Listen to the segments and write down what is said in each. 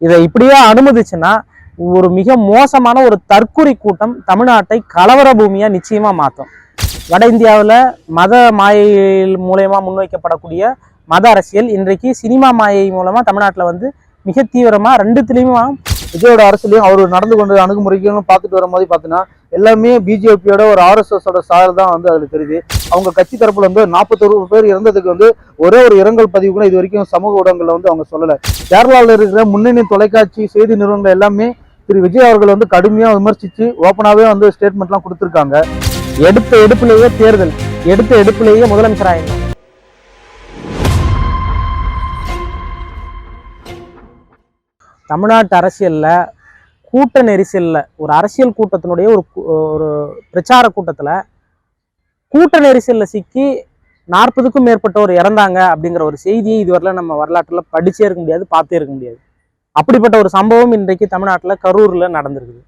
இதை இப்படியே அனுமதிச்சுன்னா ஒரு மிக மோசமான ஒரு தற்கொலை கூட்டம் தமிழ்நாட்டை கலவர பூமியாக நிச்சயமாக மாற்றும் வட இந்தியாவில் மத மாயை மூலயமா முன்வைக்கப்படக்கூடிய மத அரசியல் இன்றைக்கு சினிமா மாயை மூலமாக தமிழ்நாட்டில் வந்து மிக தீவிரமாக ரெண்டுத்துலேயுமா விஜயோட அரசுலையும் அவர் நடந்து கொண்ட அணுகுமுறைகளும் பார்த்துட்டு வர மாதிரி பார்த்தீங்கன்னா எல்லாமே பிஜேபியோட ஒரு ஆர்எஸ்எஸோட சார் தான் வந்து அதில் தெரியுது. அவங்க கட்சி தரப்புல வந்து நாற்பத்தொரு பேர் இறந்ததுக்கு வந்து ஒரே ஒரு இரங்கல் பதிவு கூட இது வரைக்கும் சமூக ஊடகங்களில் வந்து அவங்க சொல்லலை. கேரளாவில் இருக்கிற முன்னணி தொலைக்காட்சி செய்தி நிறுவனங்கள் எல்லாமே திரு விஜய் அவர்கள் வந்து கடுமையாக விமர்சித்து ஓப்பனாகவே வந்து ஸ்டேட்மெண்ட்லாம் கொடுத்துருக்காங்க. எடுத்த எடுப்பிலேயே தேர்தல் எடுத்த எடுப்பிலேயே முதலமைச்சர் ஆயிடணும். தமிழ்நாட்டு அரசியல்ல கூட்ட நெரிசல்ல ஒரு அரசியல் கூட்டத்தினுடைய ஒரு ஒரு பிரச்சார கூட்டத்துல கூட்ட நெரிசல்ல சிக்கி நாற்பதுக்கும் மேற்பட்டவர் இறந்தாங்க அப்படிங்கிற ஒரு செய்தியை இதுவரையில நம்ம வரலாற்றில் படிச்சே இருக்க முடியாது பார்த்தே இருக்க முடியாது. அப்படிப்பட்ட ஒரு சம்பவம் இன்றைக்கு தமிழ்நாட்டில் கரூரில் நடந்திருக்குது.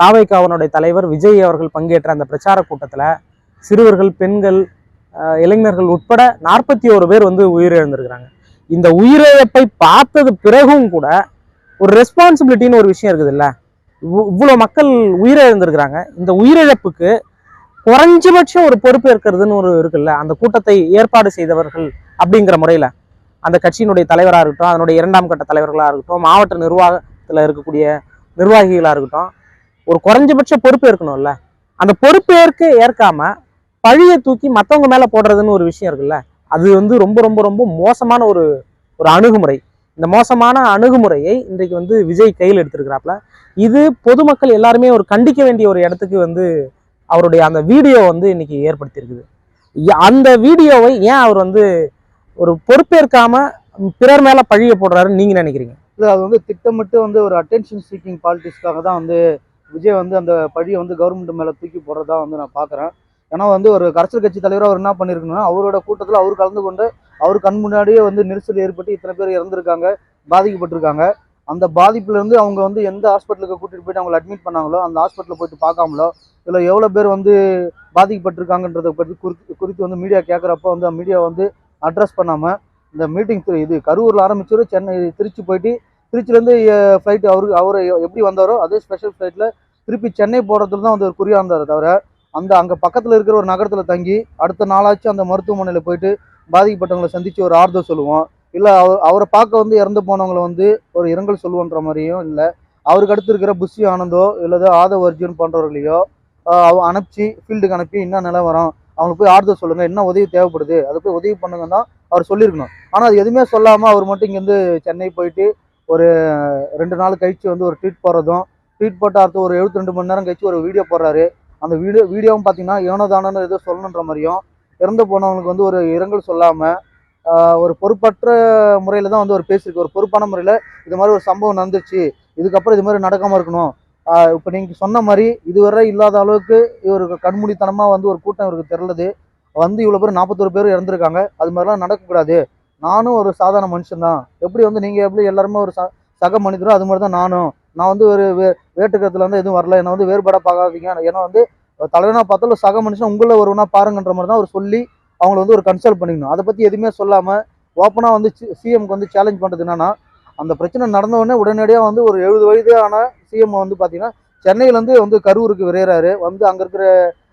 தாவைக்காவனுடைய தலைவர் விஜய் அவர்கள் பங்கேற்ற அந்த பிரச்சார கூட்டத்தில் சிறுவர்கள் பெண்கள் இளைஞர்கள் உட்பட நாற்பத்தி ஒரு பேர் வந்து உயிரிழந்திருக்கிறாங்க. இந்த உயிரிழப்பை பார்த்தது பிறகும் கூட ஒரு ரெஸ்பான்சிபிலிட்டின்னு ஒரு விஷயம் இருக்குது இல்ல இவ்வளோ மக்கள் உயிரிழந்திருக்கிறாங்க. இந்த உயிரிழப்புக்கு குறைஞ்சபட்சம் ஒரு பொறுப்பு இருக்கிறதுன்னு ஒரு இருக்குல்ல? அந்த கூட்டத்தை ஏற்பாடு செய்தவர்கள் அப்படிங்கிற முறையில. அந்த கட்சியினுடைய தலைவராக இருக்கட்டும் அதனுடைய இரண்டாம் கட்ட தலைவர்களாக இருக்கட்டும் மாவட்ட நிர்வாகத்தில் இருக்கக்கூடிய நிர்வாகிகளாக இருக்கட்டும் ஒரு குறைஞ்சபட்ச பொறுப்பு இருக்கணும்ல அந்த பொறுப்பேற்க ஏற்காம பழியை தூக்கி மற்றவங்க மேலே போடுறதுன்னு ஒரு விஷயம் இருக்குல்ல? அது வந்து ரொம்ப ரொம்ப ரொம்ப மோசமான ஒரு ஒரு அணுகுமுறை. இந்த மோசமான அணுகுமுறையை இன்றைக்கு வந்து விஜய் கையில் எடுத்திருக்கிறாப்ல இது பொதுமக்கள் எல்லாருமே ஒரு கண்டிக்க வேண்டிய ஒரு இடத்துக்கு வந்து அவருடைய அந்த வீடியோ வந்து இன்னைக்கு ஏற்படுத்தியிருக்குது. அந்த வீடியோவை ஏன் அவர் வந்து ஒரு பொறுப்பேற்காம பிறர் மேல பழிய போடுறாருன்னு நீங்க நினைக்கிறீங்க? இல்லை அது வந்து திட்டமிட்டு வந்து ஒரு அட்டென்ஷன் சீக்கிங் பாலிட்டிக்ஸ்க்காக தான் வந்து விஜய் வந்து அந்த பழியை வந்து கவர்மெண்ட் மேல தூக்கி போடுறதா வந்து நான் பாக்குறேன். ஏன்னா வந்து ஒரு அரசியல் கட்சி தலைவராக அவர் என்ன பண்ணியிருக்கணும்னா அவரோட கூட்டத்தில் அவர் கலந்து கொண்டு அவர் கண் முன்னாடியே வந்து நெரிசல் ஏற்பட்டு இத்தனை பேர் இறந்துருக்காங்க பாதிக்கப்பட்டிருக்காங்க. அந்த பாதிப்புலேருந்து அவங்க வந்து எந்த ஹாஸ்பிட்டலுக்கு கூட்டிட்டு போயிட்டு அவங்களை அட்மிட் பண்ணாங்களோ அந்த ஹாஸ்பிட்டலில் போயிட்டு பார்க்காமலோ இல்லை எவ்வளோ பேர் வந்து பாதிக்கப்பட்டிருக்காங்கன்றதை பற்றி குறித்து குறித்து வந்து மீடியா கேட்குறப்ப வந்து மீடியா வந்து அட்ரஸ் பண்ணாமல் இந்த மீட்டிங் இது கரூரில் ஆரம்பிச்சவர் சென்னை திருச்சி போயிட்டு திருச்சிலேருந்து ஃப்ளைட்டு அவருக்கு அவர் எப்படி வந்தாரோ அதே ஸ்பெஷல் ஃப்ளைட்டில் திருப்பி சென்னை போகிறதுல தான் வந்து ஒரு குறியாக இருந்தார் தவிர அந்த அங்கே பக்கத்தில் இருக்கிற ஒரு நகரத்தில் தங்கி அடுத்த நாளாச்சு அந்த மருத்துவமனையில் போயிட்டு பாதிக்கப்பட்டவங்களை சந்தித்து ஒரு ஆறுதல் சொல்லுவோம். இல்லை அவர் அவரை பார்க்க வந்து இறந்து போனவங்களை வந்து ஒரு இரங்கல் சொல்லுவோன்ற மாதிரியும் இல்லை. அவருக்கு அடுத்து இருக்கிற புஷி ஆனந்தோ இல்லை ஆதவ் அர்ஜுன் போன்றவர்களையோ அவ அனுப்பிச்சு ஃபீல்டுக்கு அனுப்பி என்ன நிலவரம் அவங்களுக்கு போய் ஆறுதல் சொல்லுங்கள் என்ன உதவி தேவைப்படுது? அதை போய் உதவி பண்ணுங்கன்னு தான் அவர் சொல்லியிருக்கணும். ஆனால் அது எதுவுமே சொல்லாமல் அவர் மட்டும் இங்கேருந்து சென்னை போயிட்டு ஒரு ரெண்டு நாள் கழிச்சு வந்து ஒரு ட்வீட் போடுறதும் ட்வீட் போட்ட அடுத்து ஒரு 72 ரெண்டு மணி நேரம் கழிச்சு ஒரு வீடியோ போடுறாரு. அந்த வீடியோ வீடியோவும் பார்த்தீங்கன்னா ஏனோ தானோன்னு ஏதோ சொல்லணுன்ற மாதிரியும் இறந்து போனவங்களுக்கு வந்து ஒரு இரங்கல் சொல்லாமல் ஒரு பொறுப்பற்ற முறையில் தான் வந்து ஒரு பேசியிருக்கு ஒரு பொறுப்பான முறையில் இது மாதிரி ஒரு சம்பவம் நடந்துச்சு இதுக்கப்புறம் இது மாதிரி நடக்காமல் இருக்கணும். இப்போ நீங்கள் சொன்ன மாதிரி இதுவரை இல்லாத அளவுக்கு இவருக்கு கண்மூடித்தனமாக வந்து ஒரு கூட்டம் இவருக்கு தெரிலது வந்து இவ்வளோ பேர் நாற்பத்தொரு பேர் இறந்துருக்காங்க. அது மாதிரிலாம் நடக்கக்கூடாது. நானும் ஒரு சாதாரண மனுஷன் தான் எப்படி வந்து நீங்கள் எப்படி எல்லாருமே ஒரு ச சக மனிதரோ அது மாதிரி தான் நானும். நான் வந்து ஒரு வே வேட்டுக்கிறதுல வந்து எதுவும் வரல. என்னை வந்து வேறுபாடாக பார்க்காதீங்க ஏன்னா வந்து தலைவனாக பார்த்தாலும் சக மனுஷன் உங்களை ஒருவனா பாருங்கன்ற மாதிரி தான் அவர் சொல்லி அவங்கள வந்து ஒரு கன்சல்ட் பண்ணிக்கணும். அதை பற்றி எதுவுமே சொல்லாமல் ஓப்பனாக வந்து சிஎம்க்கு வந்து சேலஞ்ச் பண்ணுறது என்னன்னா அந்த பிரச்சனை நடந்தவுடனே உடனடியாக வந்து ஒரு எழுபது வயது சிஎம் வந்து பார்த்தீங்கன்னா சென்னையிலேருந்து வந்து கரூருக்கு விரையிறாரு வந்து அங்கே இருக்கிற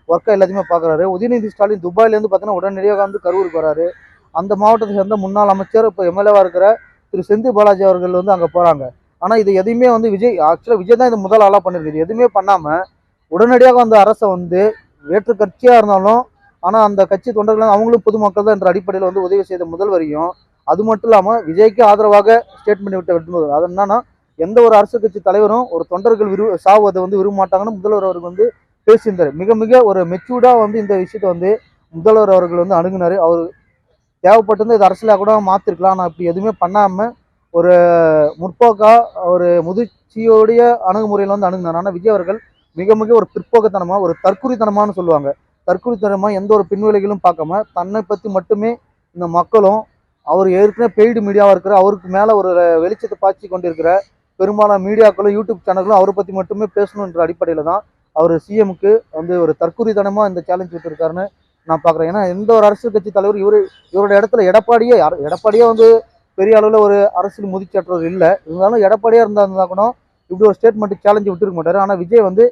ஒர்க்கை எல்லாத்தையுமே பார்க்குறாரு உதயநிதி ஸ்டாலின் துபாயிலேருந்து பார்த்தீங்கன்னா உடனடியாக வந்து கரூருக்கு வராரு. அந்த மாவட்டத்தை சேர்ந்த முன்னாள் அமைச்சர் இப்போ எம்எல்ஏவாக இருக்கிற திரு செந்தில் பாலாஜி அவர்கள் வந்து அங்கே போகிறாங்க ஆனால் இது எதையுமே வந்து விஜய் ஆக்சுவலாக விஜய் தான் இது முதல் ஆளாக பண்ணியிருக்கு எதுவுமே பண்ணாமல் உடனடியாக அந்த அரசை வந்து வேற்று கட்சியாக இருந்தாலும் ஆனால் அந்த கட்சி தொண்டர்கள் அவங்களும் பொதுமக்கள் தான் என்ற அடிப்படையில் வந்து உதவி செய்த முதல்வரையும் அது மட்டும் இல்லாமல் விஜய்க்கு ஆதரவாக ஸ்டேட்மெண்ட் விட்ட விட்டு அது என்னன்னா எந்த ஒரு அரசு கட்சி தலைவரும் ஒரு தொண்டர்கள் விரு சாவதை வந்து விரும்ப மாட்டாங்கன்னு முதல்வர் அவர்கள் வந்து பேசியிருந்தார். மிக மிக ஒரு மெச்சூர்டாக வந்து இந்த விஷயத்தை வந்து முதல்வர் அவர்கள் வந்து அணுகுனார். அவர் தேவைப்பட்டிருந்தால் இது அரசியலாக கூட மாற்றிருக்கலாம் ஆனால் அப்படி எதுவுமே பண்ணாமல் ஒரு முற்போக்கா ஒரு முதிர்ச்சியோடைய அணுகுமுறையில் வந்து அணுகுனார். ஆனால் விஜய் அவர்கள் மிக மிக ஒரு பிற்போக்கத்தனமாக ஒரு தற்குறித்தனமானு சொல்லுவாங்க. தற்குறித்தனமாக எந்த ஒரு பின்விளைகளும் பார்க்காம தன்னை பற்றி மட்டுமே இந்த மக்களும் அவர் ஏற்கனவே பெய்டு மீடியாவாக இருக்கிற அவருக்கு மேலே ஒரு வெளிச்சத்தை பாய்ச்சி கொண்டிருக்கிற பெரும்பாலான மீடியாக்களும் யூடியூப் சேனல்களும் அவரை பற்றி மட்டுமே பேசணுன்ற அடிப்படையில் தான் அவர் சிஎம்க்கு வந்து ஒரு தற்குறித்தனமாக இந்த சேலஞ்ச் விட்டுருக்காருன்னு நான் பார்க்குறேன். ஏன்னா எந்த ஒரு அரசியல் கட்சி தலைவர் இவர் இவரோட இடத்துல எடப்பாடியே யார் எடப்பாடியே வந்து பெரிய அளவில் ஒரு அரசியல் முதிச்சற்றவர் இல்லை. இருந்தாலும் எடப்பாடியாக இருந்தால் இருந்தால் கூட இப்படி ஒரு ஸ்டேட்மெண்ட் சேலஞ்சு விட்டுருக்க மாட்டார். ஆனால் விஜய் வந்து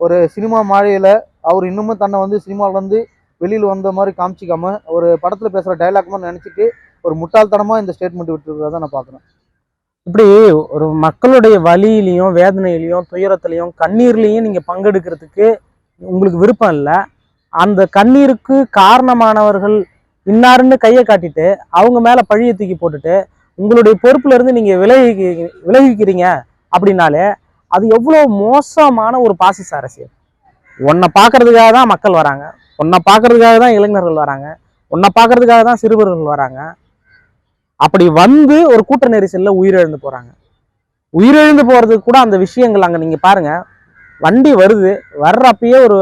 ஒரு சினிமா மாழையில் அவர் இன்னமும் தன்னை வந்து சினிமாவிலேருந்து வெளியில் வந்த மாதிரி காமிச்சிக்காம ஒரு படத்தில் பேசுகிற டைலாக் மாதிரி நினச்சிட்டு ஒரு முட்டாள்தனமாக இந்த ஸ்டேட்மெண்ட் விட்டுருக்கிறத நான் பார்க்குறேன் இப்படி ஒரு மக்களுடைய வலியிலையும் வேதனையிலையும் துயரத்துலையும் கண்ணீர்லையும் நீங்கள் பங்கெடுக்கிறதுக்கு உங்களுக்கு விருப்பம் இல்லை. அந்த கண்ணீருக்கு காரணமானவர்கள் இன்னாருன்னு கையை காட்டிட்டு அவங்க மேலே பழியை தூக்கி போட்டுட்டு உங்களுடைய பொறுப்புல இருந்து நீங்க விலகி விலகிக்கிறீங்க அப்படின்னாலே அது எவ்வளோ மோசமான ஒரு பாசிச அரசியல். உன்னை பார்க்கறதுக்காக தான் மக்கள் வராங்க. உன்னை பார்க்கறதுக்காக தான் இளைஞர்கள் வராங்க. உன்னை பார்க்கறதுக்காக தான் சிறுவர்கள் வராங்க. அப்படி வந்து ஒரு கூட்ட நெரிசலில் உயிரிழந்து போகிறாங்க உயிரிழந்து போகிறதுக்கு கூட அந்த விஷயங்கள் அங்கே நீங்கள் பாருங்கள் வண்டி வருது. வர்றப்பயே ஒரு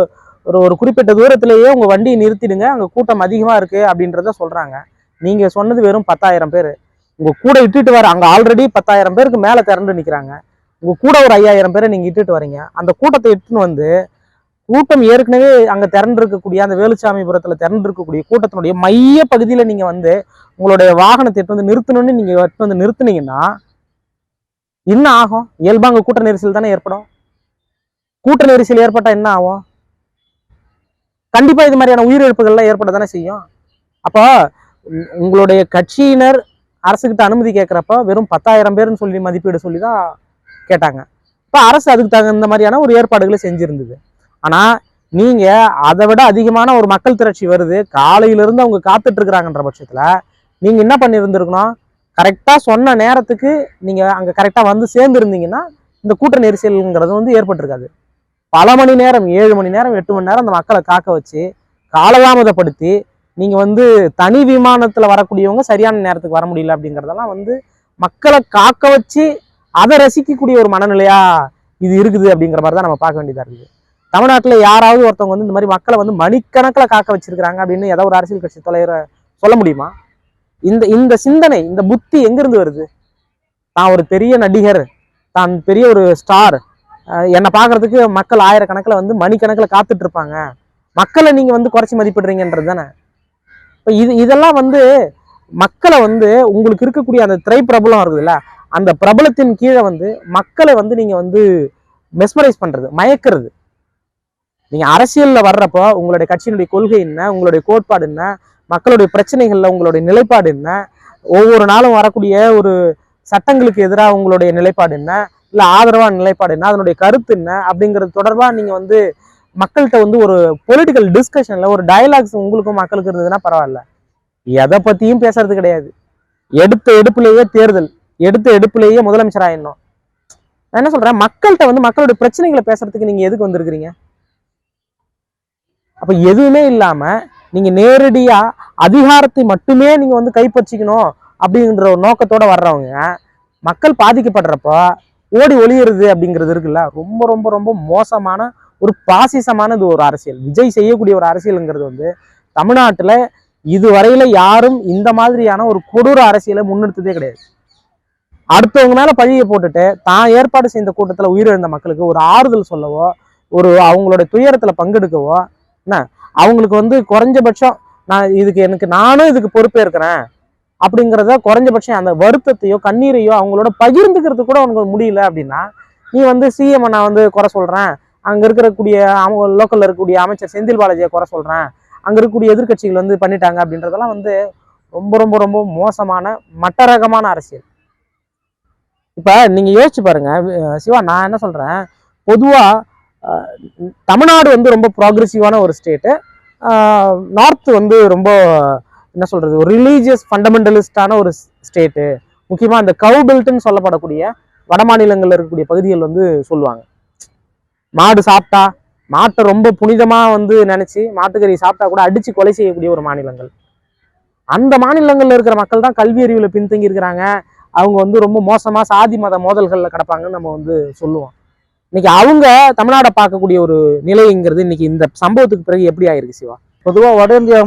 ஒரு ஒரு குறிப்பிட்ட தூரத்திலேயே உங்கள் வண்டியை நிறுத்திடுங்க. அங்கே கூட்டம் அதிகமாக இருக்குது அப்படின்றத சொல்கிறாங்க நீங்கள் சொன்னது வெறும் பத்தாயிரம் பேர். உங்கள் கூட இட்டுட்டு வர அங்கே ஆல்ரெடி பத்தாயிரம் பேருக்கு மேலே திறந்து நிற்கிறாங்க உங்கள் கூட ஒரு ஐயாயிரம் பேரை நீங்கள் இட்டுட்டு வரீங்க. அந்த கூட்டத்தை இட்டுன்னு வந்து கூட்டம் ஏற்கனவே அங்கே திரண்டு இருக்கக்கூடிய அந்த வேலுச்சாமிபுரத்தில் திரண்டு இருக்கக்கூடிய கூட்டத்தினுடைய மைய பகுதியில் நீங்கள் வந்து உங்களுடைய வாகனத்தை எட்டு வந்து நிறுத்தணும்னு நீங்கள் எட்டு வந்து நிறுத்துனீங்கன்னா என்ன ஆகும்? இயல்பாக அங்கே கூட்ட நெரிசல் தானே ஏற்படும்? கூட்ட நெரிசல் ஏற்பட்டால் என்ன ஆகும்? கண்டிப்பா இது மாதிரியான உயிரிழப்புகள்லாம் ஏற்பட தானே செய்யும். அப்போ உங்களுடைய கட்சியினர் அரசுக்கிட்ட அனுமதி கேட்குறப்ப வெறும் பத்தாயிரம் பேர்னு சொல்லி மதிப்பீடு சொல்லி தான் கேட்டாங்க. இப்போ அரசு அதுக்கு தகுந்த மாதிரியான ஒரு ஏற்பாடுகளை செஞ்சுருந்தது. ஆனால் நீங்கள் அதை விட அதிகமான ஒரு மக்கள் திரட்சி வருது. காலையிலேருந்து அவங்க காத்துட்ருக்குறாங்கன்ற பட்சத்தில் நீங்கள் என்ன பண்ணியிருந்துருக்கணும் கரெக்டாக சொன்ன நேரத்துக்கு நீங்கள் அங்கே கரெக்டாக வந்து சேர்ந்துருந்தீங்கன்னா இந்த கூட்ட நெரிசல்ங்கிறது வந்து ஏற்பட்டிருக்காது. பல மணி நேரம் ஏழு மணி நேரம் எட்டு மணி நேரம் அந்த மக்களை காக்க வச்சு காலதாமதப்படுத்தி நீங்கள் வந்து தனி விமானத்துல வரக்கூடியவங்க சரியான நேரத்துக்கு வர முடியல அப்படிங்கிறதெல்லாம் வந்து மக்களை காக்க வச்சு அதை ரசிக்கக்கூடிய ஒரு மனநிலையா இது இருக்குது அப்படிங்கிற மாதிரி தான் நம்ம பார்க்க வேண்டியதாக இருக்குது. தமிழ்நாட்டுல யாராவது ஒருத்தவங்க வந்து இந்த மாதிரி மக்களை வந்து மணிக்கணக்கில் காக்க வச்சிருக்கிறாங்க அப்படின்னு ஏதாவது ஒரு அரசியல் கட்சி தலைவரை சொல்ல முடியுமா? இந்த இந்த சிந்தனை இந்த புத்தி எங்கிருந்து வருது? தான் ஒரு பெரிய நடிகர் தான் பெரிய ஒரு ஸ்டார் என்னை பார்க்கறதுக்கு மக்கள் ஆயிரக்கணக்கில் வந்து மணிக்கணக்கில் காத்துட்டு இருப்பாங்க மக்களை நீங்கள் வந்து குறைச்சி மதிப்பிடுறீங்கன்றது தானே? இப்போ இது இதெல்லாம் வந்து மக்களை வந்து உங்களுக்கு இருக்கக்கூடிய அந்த திரை பிரபலம் இருக்குதுல்ல அந்த பிரபலத்தின் கீழே வந்து மக்களை வந்து நீங்கள் வந்து மெஸ்மரைஸ் பண்ணுறது மயக்கிறது. நீங்கள் அரசியலில் வர்றப்போ உங்களுடைய கட்சியினுடைய கொள்கை என்ன உங்களுடைய கோட்பாடு என்ன மக்களுடைய பிரச்சனைகளில் உங்களுடைய நிலைப்பாடு என்ன ஒவ்வொரு நாளும் வரக்கூடிய ஒரு சட்டங்களுக்கு எதிராக உங்களுடைய நிலைப்பாடு என்ன இல்லை ஆதரவான நிலைப்பாடு என்ன? அதனுடைய கருத்து என்ன? அப்படிங்கிறது தொடர்பா நீங்க வந்து மக்கள்கிட்ட வந்து ஒரு பொலிட்டிக்கல் டிஸ்கஷன்ல ஒரு டயலாக்ஸ் உங்களுக்கும் மக்களுக்கு இருந்ததுன்னா பரவாயில்ல. எதை பற்றியும் பேசுறது கிடையாது. எடுத்த எடுப்புலேயே தேர்தல் எடுத்த எடுப்புலேயே முதலமைச்சர் ஆயிடணும். நான் என்ன சொல்றேன்? மக்கள்கிட்ட வந்து மக்களுடைய பிரச்சனைகளை பேசுறதுக்கு நீங்க எதுக்கு வந்திருக்கிறீங்க? அப்போ எதுவுமே இல்லாம நீங்க நேரடியா அதிகாரத்தை மட்டுமே நீங்க வந்து கைப்பற்றிக்கணும் அப்படின்ற ஒரு நோக்கத்தோட வர்றவங்க மக்கள் பாதிக்கப்படுறப்போ ஓடி ஒளியிறது அப்படிங்கிறது இருக்குல்ல? ரொம்ப ரொம்ப ரொம்ப மோசமான ஒரு பாசிசமானது ஒரு அரசியல். விஜய் செய்யக்கூடிய ஒரு அரசியலுங்கிறது வந்து தமிழ்நாட்டில் இதுவரையில யாரும் இந்த மாதிரியான ஒரு கொடூர அரசியலை முன்னெடுத்ததே கிடையாது. அடுத்தவங்க மேல பழியை போட்டுட்டு தான் ஏற்பாடு செய்த கூட்டத்தில் உயிரிழந்த மக்களுக்கு ஒரு ஆறுதல் சொல்லவோ ஒரு அவங்களோட துயரத்தில் பங்கெடுக்கவோ என்ன? அவங்களுக்கு வந்து குறைஞ்சபட்சம் நான் இதுக்கு எனக்கு நானும் இதுக்கு பொறுப்பேற்கிறேன். அப்படிங்கிறத குறைஞ்சபட்சம் அந்த வருத்தத்தையோ கண்ணீரையோ அவங்களோட பகிர்ந்துக்கிறது கூட உனக்கு முடியல அப்படின்னா நீ வந்து சிஎம் நான் வந்து குறை சொல்கிறேன் அங்கே இருக்கக்கூடிய அவங்க லோக்கலில் இருக்கக்கூடிய அமைச்சர் செந்தில் பாலாஜியை குறை சொல்கிறேன் அங்கே இருக்கக்கூடிய எதிர்க்கட்சிகள் வந்து பண்ணிட்டாங்க அப்படின்றதெல்லாம் வந்து ரொம்ப ரொம்ப ரொம்ப மோசமான மட்டரகமான அரசியல். இப்போ நீங்கள் யோசிச்சு பாருங்க. சிவா நான் என்ன சொல்கிறேன் பொதுவாக தமிழ்நாடு வந்து ரொம்ப ப்ராக்ரெசிவான ஒரு ஸ்டேட்டு நார்த் வந்து ரொம்ப என்ன சொல்றது ஒரு ரிலீஜியஸ் ஃபண்டமெண்டலிஸ்டான ஒரு ஸ்டேட்டு முக்கியமா அந்த கவு பெல்ட்னு சொல்லப்படக்கூடிய வட மாநிலங்களில் இருக்கக்கூடிய பகுதிகள் வந்து சொல்லுவாங்க. மாடு சாப்பிட்டா மாட்டை ரொம்ப புனிதமா வந்து நினைச்சு மாட்டுக்கறி சாப்பிட்டா கூட அடிச்சு கொலை செய்யக்கூடிய ஒரு மாநிலங்கள். அந்த மாநிலங்கள்ல இருக்கிற மக்கள் தான் கல்வி அறிவுல பின்தங்கி இருக்கிறாங்க. அவங்க வந்து ரொம்ப மோசமா சாதி மத மோதல்கள்ல கிடப்பாங்கன்னு நம்ம வந்து சொல்லுவோம். இன்னைக்கு அவங்க தமிழ்நாடை பார்க்கக்கூடிய ஒரு நிலைங்கிறது இன்னைக்கு இந்த சம்பவத்துக்கு பிறகு எப்படி ஆயிருக்கு சிவா? பொதுவாக வட இந்தியா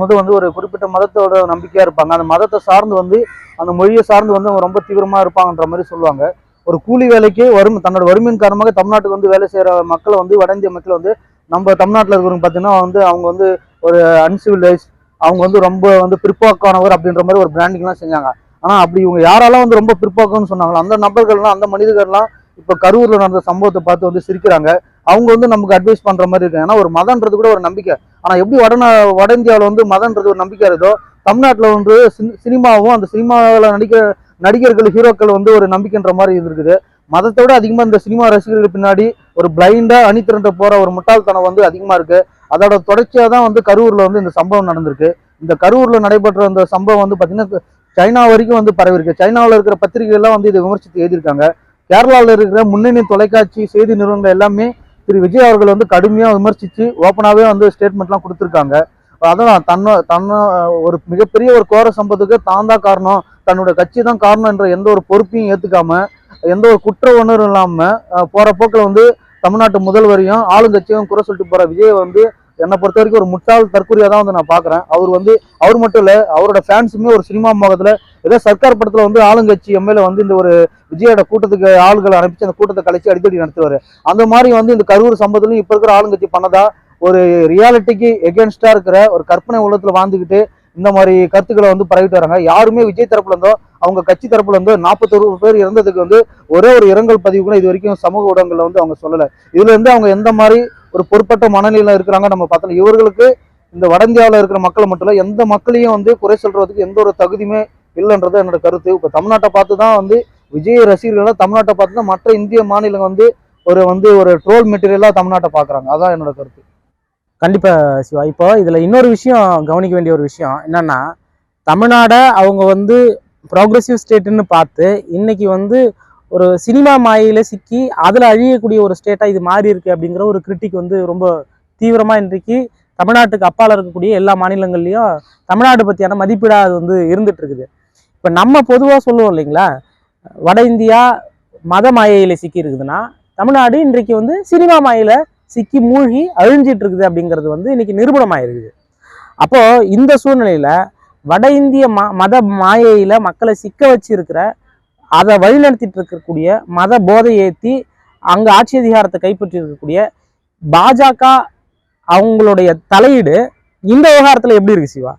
போது வந்து ஒரு குறிப்பிட்ட மதத்தோட நம்பிக்கையாக இருப்பாங்க. அந்த மதத்தை சார்ந்து வந்து அந்த மொழியை சார்ந்து வந்து அவங்க ரொம்ப தீவிரமாக இருப்பாங்கன்ற மாதிரி சொல்லுவாங்க. ஒரு கூலி வேலைக்கு வரும் தன்னோட வறுமையின் காரணமாக தமிழ்நாட்டுக்கு வந்து வேலை செய்கிற மக்களை வந்து வட இந்திய மக்கள் வந்து நம்ம தமிழ்நாட்டில் இருக்கிறவங்க பார்த்தீங்கன்னா வந்து அவங்க வந்து ஒரு அன்சிவிலைஸ் அவங்க வந்து ரொம்ப வந்து பிற்போக்கானவர் அப்படின்ற மாதிரி ஒரு பிராண்டிங்லாம் செஞ்சாங்க. ஆனால் அப்படி இவங்க யாரெல்லாம் வந்து ரொம்ப பிற்போக்குன்னு சொன்னாங்களோ அந்த நபர்கள்லாம் அந்த மனிதர்கள்லாம் இப்போ கரூரில் நடந்த சம்பவத்தை பார்த்து வந்து சிரிக்கிறாங்க. அவங்க வந்து நமக்கு அட்வைஸ் பண்ணுற மாதிரி இருக்காங்க. ஏன்னா ஒரு மதன்றது கூட ஒரு நம்பிக்கை. ஆனால் எப்படி வடநா வட இந்தியாவில் வந்து மதன்றது ஒரு நம்பிக்கை இருக்கோ தமிழ்நாட்டில் வந்து சினிமாவும் அந்த சினிமாவில் நடிக்க நடிகர்கள் ஹீரோக்கள் வந்து ஒரு நம்பிக்கைன்ற மாதிரி இருக்குது மதத்தை விட அதிகமாக இந்த சினிமா ரசிகர்கள் பின்னாடி ஒரு பிளைண்டாக அணித்திரண்ட போகிற ஒரு முட்டாள்தனம் வந்து அதிகமாக இருக்குது அதோட தொடர்ச்சியாக தான் வந்து கரூரில் வந்து இந்த சம்பவம் நடந்திருக்கு. இந்த கரூரில் நடைபெற்ற அந்த சம்பவம் வந்து பார்த்திங்கன்னா சைனா வரைக்கும் வந்து பரவிருக்கு சைனாவில் இருக்கிற பத்திரிகைகள்லாம் வந்து இதை விமர்சித்து எழுதியிருக்காங்க. கேரளாவில் இருக்கிற முன்னணி தொலைக்காட்சி செய்தி நிறுவனங்கள் எல்லாமே திரு விஜய் அவர்கள் வந்து கடுமையாக விமர்சித்து ஓப்பனாகவே வந்து ஸ்டேட்மெண்ட்லாம் கொடுத்துருக்காங்க. அதான் தன்னை தன்னை ஒரு மிகப்பெரிய ஒரு கோர சம்பவத்துக்கு தான் தான் காரணம். தன்னோட கட்சி தான் காரணம் என்ற எந்த ஒரு பொறுப்பையும் ஏற்றுக்காம எந்த ஒரு குற்ற உணர்வும் இல்லாமல் போகிற போக்கில் வந்து தமிழ்நாட்டு முதல்வரையும் ஆளுங்கட்சியும் குறை சொல்லிட்டு போகிற விஜய் வந்து என்னை பொறுத்த வரைக்கும் ஒரு முட்டாள் தற்கொலையாக தான் வந்து நான் பார்க்குறேன். அவர் வந்து அவர் மட்டும் இல்லை அவரோட ஃபேன்ஸுமே ஒரு சினிமா முகத்தில் ஏதோ சர்க்கார் படத்தில் வந்து ஆளுங்கட்சி எம்எல்ஏ வந்து இந்த ஒரு விஜயோட கூட்டத்துக்கு ஆளுகளை அனுப்பிச்சு அந்த கூட்டத்தை கழிச்சு அடிக்கடி நடத்துவார். அந்த மாதிரி வந்து இந்த கரூர் சம்பவத்திலையும் இப்போ இருக்கிற ஆளுங்கட்சி பண்ணதா ஒரு ரியாலிட்டிக்கு எகேன்ஸ்டாக இருக்கிற ஒரு கற்பனை உலகத்தில் வாழ்ந்துக்கிட்டு இந்த மாதிரி கருத்துக்களை வந்து பரவிட்டு வராங்க. யாருமே விஜய் தரப்புல இருந்தோ அவங்க கட்சி தரப்புல இருந்தோ நாற்பத்தொரு பேர் இறந்ததுக்கு வந்து ஒரே ஒரு இரங்கல் பதிவு கூட இது வரைக்கும் சமூக ஊடகங்கள்ல வந்து அவங்க சொல்லலை. இதுல இருந்து அவங்க எந்த மாதிரி ஒரு பொறுப்பட்ட மனநிலையில இருக்கிறாங்க. நம்ம பார்த்தோம் இவர்களுக்கு இந்த வட இந்தியாவில் இருக்கிற மக்களை மட்டும் இல்லை எந்த மக்களையும் வந்து குறை சொல்றதுக்கு எந்த ஒரு தகுதியுமே இல்லைன்றது என்னோட கருத்து. இப்போ தமிழ்நாட்டை பார்த்து தான் வந்து விஜய் ரசிகர்கள் தமிழ்நாட்டை பார்த்து தான் மற்ற இந்திய மாநிலங்கள் வந்து ஒரு வந்து ஒரு ட்ரோல் மெட்டீரியலாக தமிழ்நாட்டை பார்க்குறாங்க. அதான் என்னோட கருத்து. கண்டிப்பாக சிவா. இப்போ இதில் இன்னொரு விஷயம் கவனிக்க வேண்டிய ஒரு விஷயம் என்னென்னா தமிழ்நாடை அவங்க வந்து ப்ரோக்ரஸிவ் ஸ்டேட்டுன்னு பார்த்து இன்னைக்கு வந்து ஒரு சினிமா மாயையில் சிக்கி அதில் அழியக்கூடிய ஒரு ஸ்டேட்டாக இது மாறி இருக்குது அப்படிங்கிற ஒரு கிரிட்டிக் வந்து ரொம்ப தீவிரமாக இன்றைக்கு தமிழ்நாட்டுக்கு அப்பால் இருக்கக்கூடிய எல்லா மாநிலங்கள்லேயும் தமிழ்நாடு பற்றியான மதிப்பீடாக அது வந்து இருந்துட்டு இருக்குது. இப்போ நம்ம பொதுவாக சொல்லுவோம் இல்லைங்களா? வட இந்தியா மத மாயையில் சிக்கி இருக்குதுன்னா தமிழ்நாடு இன்றைக்கு வந்து சினிமா மாயில சிக்கி மூழ்கி அழிஞ்சிட்டு இருக்குது அப்படிங்கிறது வந்து இன்னைக்கு நிரூபணமாயிருக்குது. அப்போது இந்த சூழ்நிலையில் வட இந்திய ம மத மாயையில் மக்களை சிக்க வச்சு இருக்கிற அதை வழிநடத்திட்டு இருக்கக்கூடிய மத போதை ஏற்றி அங்கே ஆட்சி அதிகாரத்தை கைப்பற்றி இருக்கக்கூடிய பாஜக அவங்களுடைய தலையீடு இந்த விவகாரத்தில் எப்படி இருக்கு சிவா?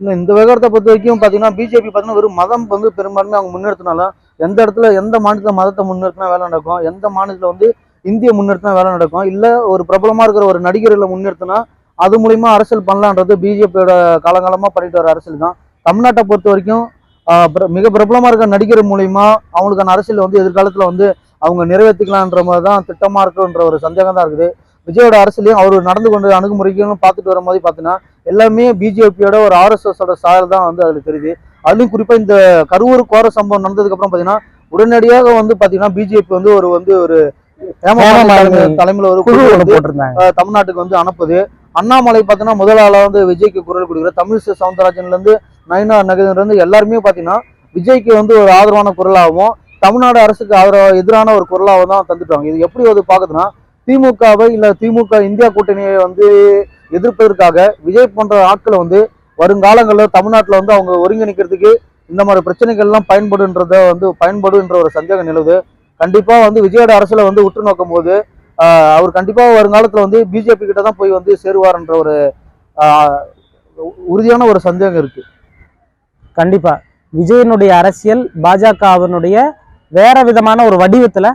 இல்லை இந்த விவகாரத்தை பொறுத்த வரைக்கும் பார்த்தீங்கன்னா பிஜேபி பார்த்தீங்கன்னா வெறும் மதம் வந்து பெரும்பான்மை அவங்க முன்னிறுத்தினாலும் எந்த இடத்துல எந்த மாநிலத்தில் மதத்தை முன்னிறுத்தினா வேலை நடக்கும் எந்த மாநிலத்தில் வந்து இந்திய முன்னிறுத்தினா வேலை நடக்கும் இல்லை ஒரு பிரபலமாக இருக்கிற ஒரு நடிகர்களை முன்னிறுத்தினா அது மூலிமா அரசியல் பண்ணலான்றது பிஜேபியோட காலங்காலமாக பண்ணிட்டு வர அரசியல் தான். தமிழ்நாட்டை பொறுத்த வரைக்கும் மிக பிரபலமா இருக்கிற நடிகர் மூலியமா அவங்களுக்கான அரசியல் வந்து எதிர்காலத்துல வந்து அவங்க நிறைவேற்றிக்கலான்ற மாதிரி தான் திட்டமா இருக்குன்ற ஒரு சந்தேகம் தான் இருக்குது. விஜயோட அரசியலையும் அவர் நடந்து கொண்ட அணுகுமுறைகளும் பார்த்துட்டு வர மாதிரி பார்த்தீங்கன்னா எல்லாமே பிஜேபியோட ஒரு ஆர்எஸ்எஸோட சாயல் தான் வந்து அதுல தெரியுது. அதுலயும் குறிப்பா இந்த கரூர் கோர சம்பவம் நடந்ததுக்கு அப்புறம் பாத்தீங்கன்னா உடனடியாக வந்து பாத்தீங்கன்னா பிஜேபி வந்து ஒரு வந்து ஒரு தலைமையில ஒரு குழு தமிழ்நாட்டுக்கு வந்து அனுப்புது. அண்ணாமலை பார்த்தீங்கன்னா முதலாளாக வந்து விஜய்க்கு குரல் கொடுக்குற தமிழ் சவுந்தரராஜன்ல இருந்து நயனா நகர்ல எல்லாருமே பார்த்தீங்கன்னா விஜய்க்கு வந்து ஒரு ஆதரவான குரலாகவும் தமிழ்நாடு அரசுக்கு ஆதரவு எதிரான ஒரு குரலாகவும் தான் தந்துட்டாங்க. இது எப்படி வந்து பார்க்குதுன்னா திமுகவை இல்லை திமுக இந்தியா கூட்டணியை வந்து எதிர்ப்பதற்காக விஜய் போன்ற ஆட்களை வந்து வருங்காலங்களில் தமிழ்நாட்டில் வந்து அவங்க ஒருங்கிணைக்கிறதுக்கு இந்த மாதிரி பிரச்சனைகள்லாம் பயன்படுன்றத வந்து பயன்படுன்ற ஒரு சந்தேகம் நிலவுது. கண்டிப்பாக வந்து விஜயோட அரசில் வந்து உற்று நோக்கும் போது அவர் கண்டிப்பாக வருங்காலத்தில் வந்து பிஜேபி கிட்ட தான் போய் வந்து சேருவார்ன்ற ஒரு உறுதியான ஒரு சந்தேகம் இருக்கு. கண்டிப்பாக விஜயனுடைய அரசியல் பாஜகவினுடைய வேற விதமான ஒரு வடிவத்தில்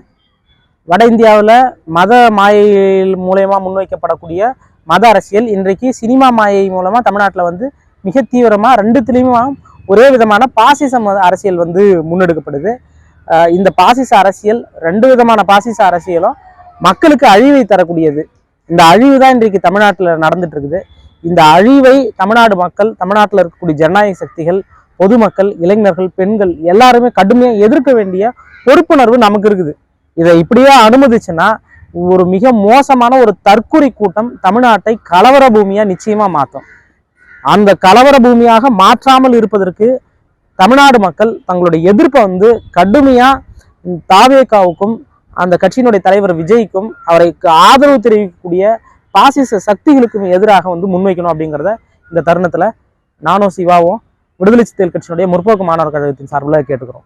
வட இந்தியாவில் மத மாயையில் மூலயமா முன்வைக்கப்படக்கூடிய மத அரசியல் இன்றைக்கு சினிமா மாயை மூலமாக தமிழ்நாட்டில் வந்து மிக தீவிரமாக ரெண்டுத்துலேயுமே ஒரே விதமான பாசிசம் அரசியல் வந்து முன்னெடுக்கப்படுது. இந்த பாசிச அரசியல் ரெண்டு விதமான பாசிச அரசியலும் மக்களுக்கு அழிவை தரக்கூடியது. இந்த அழிவு தான் இன்றைக்கு தமிழ்நாட்டில் நடந்துட்டு இருக்குது இந்த அழிவை தமிழ்நாடு மக்கள் தமிழ்நாட்டில் இருக்கக்கூடிய ஜனநாயக சக்திகள் பொதுமக்கள் இளைஞர்கள் பெண்கள் எல்லாருமே கடுமையாக எதிர்க்க வேண்டிய பொறுப்புணர்வு நமக்கு இருக்குது. இதை இப்படியே அனுமதிச்சுன்னா ஒரு மிக மோசமான ஒரு தற்குறி கூட்டம் தமிழ்நாட்டை கலவர பூமியாக நிச்சயமாக மாற்றும் அந்த கலவர பூமியாக மாற்றாமல் இருப்பதற்கு தமிழ்நாடு மக்கள் தங்களுடைய எதிர்ப்பை வந்து கடுமையாக தாவேகாவுக்கும் அந்த கட்சியினுடைய தலைவர் விஜய்க்கும் அவருக்கு ஆதரவு தெரிவிக்கக்கூடிய பாசிச சக்திகளுக்கும் எதிராக வந்து முன்வைக்கணும் அப்படிங்கிறத இந்த தருணத்தில் நானும் சிவாவும் விடுதலை சிறுத்தைகள் கட்சியினுடைய முற்போக்கு மாணவர் கழகத்தின் சார்பில் கேட்டுக்கிறோம்.